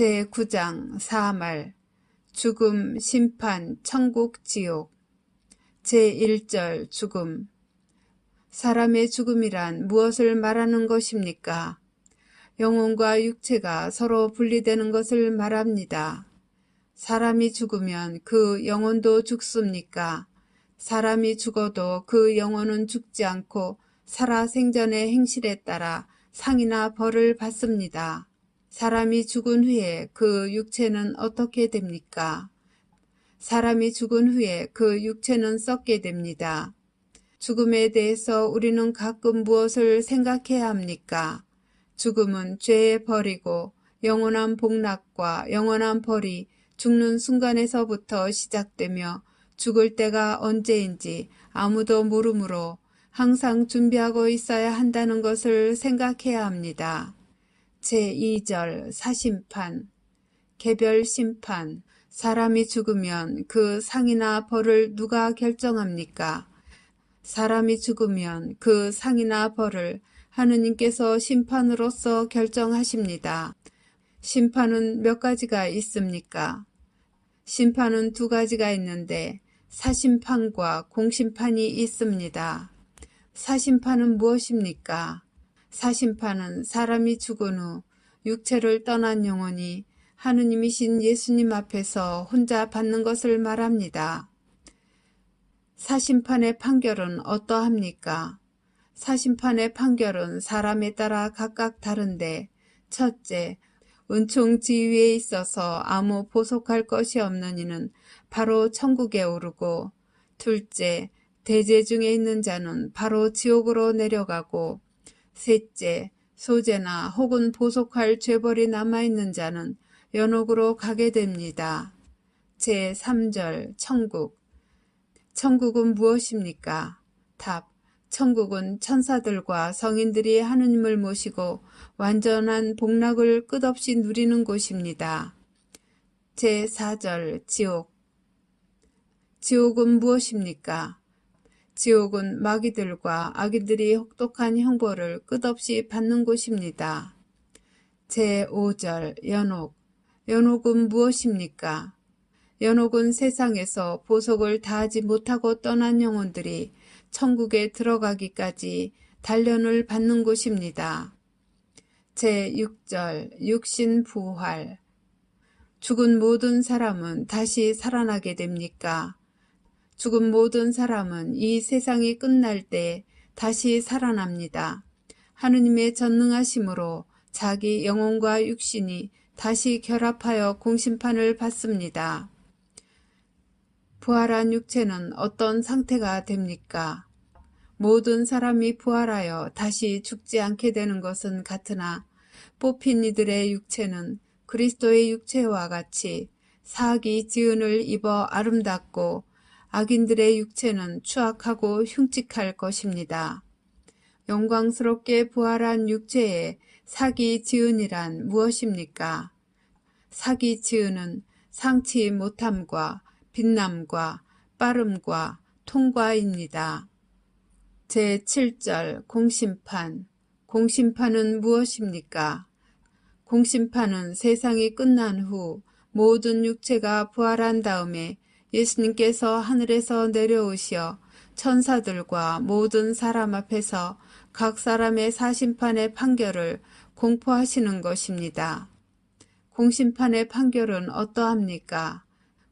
제9장 사말 죽음, 심판, 천국, 지옥 제1절 죽음 사람의 죽음이란 무엇을 말하는 것입니까? 영혼과 육체가 서로 분리되는 것을 말합니다. 사람이 죽으면 그 영혼도 죽습니까? 사람이 죽어도 그 영혼은 죽지 않고 살아 생전의 행실에 따라 상이나 벌을 받습니다. 사람이 죽은 후에 그 육체는 어떻게 됩니까? 사람이 죽은 후에 그 육체는 썩게 됩니다. 죽음에 대해서 우리는 가끔 무엇을 생각해야 합니까? 죽음은 죄의 벌이고 영원한 복락과 영원한 벌이 죽는 순간에서부터 시작되며 죽을 때가 언제인지 아무도 모르므로 항상 준비하고 있어야 한다는 것을 생각해야 합니다. 제2절 사심판 개별 심판 사람이 죽으면 그 상이나 벌을 누가 결정합니까? 사람이 죽으면 그 상이나 벌을 하느님께서 심판으로서 결정하십니다. 심판은 몇 가지가 있습니까? 심판은 두 가지가 있는데 사심판과 공심판이 있습니다. 사심판은 무엇입니까? 사심판은 사람이 죽은 후 육체를 떠난 영혼이 하느님이신 예수님 앞에서 혼자 받는 것을 말합니다. 사심판의 판결은 어떠합니까? 사심판의 판결은 사람에 따라 각각 다른데 첫째, 은총 지위에 있어서 아무 보속할 것이 없는 이는 바로 천국에 오르고 둘째, 대제 중에 있는 자는 바로 지옥으로 내려가고 셋째, 소재나 혹은 보속할 죄벌이 남아있는 자는 연옥으로 가게 됩니다. 제 3절 천국 천국은 무엇입니까? 답 천국은 천사들과 성인들이 하느님을 모시고 완전한 복락을 끝없이 누리는 곳입니다. 제 4절 지옥 지옥은 무엇입니까? 지옥은 마귀들과 악인들이 혹독한 형벌을 끝없이 받는 곳입니다. 제5절 연옥 연옥은 무엇입니까? 연옥은 세상에서 보석을 다하지 못하고 떠난 영혼들이 천국에 들어가기까지 단련을 받는 곳입니다. 제6절 육신 부활 죽은 모든 사람은 다시 살아나게 됩니까? 죽은 모든 사람은 이 세상이 끝날 때 다시 살아납니다. 하느님의 전능하심으로 자기 영혼과 육신이 다시 결합하여 공심판을 받습니다. 부활한 육체는 어떤 상태가 됩니까? 모든 사람이 부활하여 다시 죽지 않게 되는 것은 같으나 뽑힌 이들의 육체는 그리스도의 육체와 같이 사기 지은을 입어 아름답고 악인들의 육체는 추악하고 흉측할 것입니다. 영광스럽게 부활한 육체에 사기 지은이란 무엇입니까? 사기 지은은 상치 못함과 빛남과 빠름과 통과입니다. 제7절 공심판 공심판은 무엇입니까? 공심판은 세상이 끝난 후 모든 육체가 부활한 다음에 예수님께서 하늘에서 내려오시어 천사들과 모든 사람 앞에서 각 사람의 사심판의 판결을 공포하시는 것입니다. 공심판의 판결은 어떠합니까?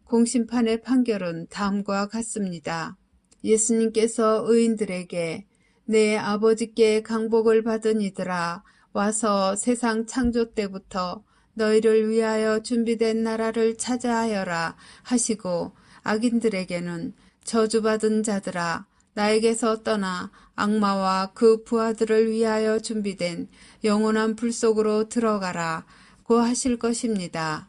공심판의 판결은 다음과 같습니다. 예수님께서 의인들에게 내 아버지께 강복을 받은 이들아 와서 세상 창조 때부터 너희를 위하여 준비된 나라를 찾아하여라 하시고 악인들에게는 저주받은 자들아 나에게서 떠나 악마와 그 부하들을 위하여 준비된 영원한 불 속으로 들어가라 고 하실 것입니다.